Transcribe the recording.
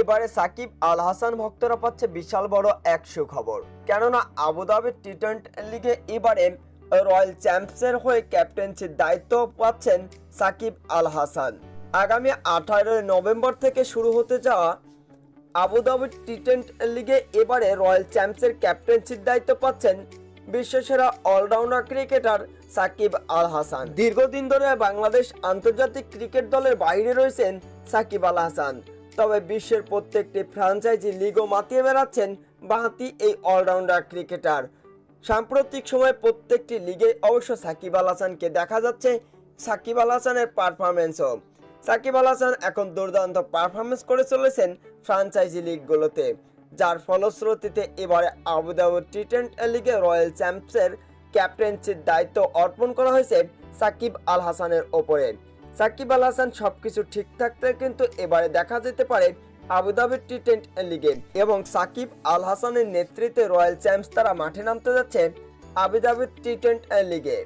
এবারে সাকিব আল হাসান ভক্তরা পাচ্ছে বিশাল বড় এক সুখবর। কেননা আবুধাবি টি টোয়েন্টি লিগে এবারে রয়্যাল চ্যাম্পসের হয়ে ক্যাপ্টেন্সির দায়িত্ব পাচ্ছেন সাকিব আল হাসান। আগামী আঠারোই নভেম্বর থেকে শুরু হতে যাওয়া আবুধাবি টি টোয়েন্টি লিগে এবারে রয়্যাল চ্যাম্পসের ক্যাপ্টেন্সির দায়িত্ব পাচ্ছেন বিশ্বসেরা অলরাউন্ডার ক্রিকেটার সাকিব আল হাসান। দীর্ঘদিন ধরে বাংলাদেশ আন্তর্জাতিক ক্রিকেট দলের বাইরে রয়েছেন সাকিব আল হাসান। তবে বিশ্বের প্রত্যেকটি ফ্র্যাঞ্চাইজি লিগও মাতিয়ে বেড়াচ্ছেন বাঁহাতি এই অলরাউন্ডার ক্রিকেটার। সাম্প্রতিক সময়ে প্রত্যেকটি লিগে অবশ্য সাকিব আল হাসানকে দেখা যাচ্ছে সাকিব আল হাসানের পারফরমেন্সও সাকিব আল হাসান এখন দুর্দান্ত পারফরমেন্স করে চলেছেন ফ্রাঞ্চাইজি লিগগুলোতে, যার ফলশ্রুতিতে এবারে আবুধাবি টি টোয়েন্টি লিগে রয়্যাল চ্যাম্পসের ক্যাপ্টেন্সির দায়িত্ব অর্পণ করা হয়েছে সাকিব আল হাসানের ওপরে। সাকিব আল হাসান সবকিছু ঠিক থাকতে কিন্তু এবারে দেখা যেতে পারে আবুধাবির টি টোয়েন্টি লিগে এবং সাকিব আল হাসানের নেতৃত্বে রয়্যাল চ্যাম্পস তারা মাঠে নামতে যাচ্ছে আবুধাবির টি টোয়েন্টি লিগে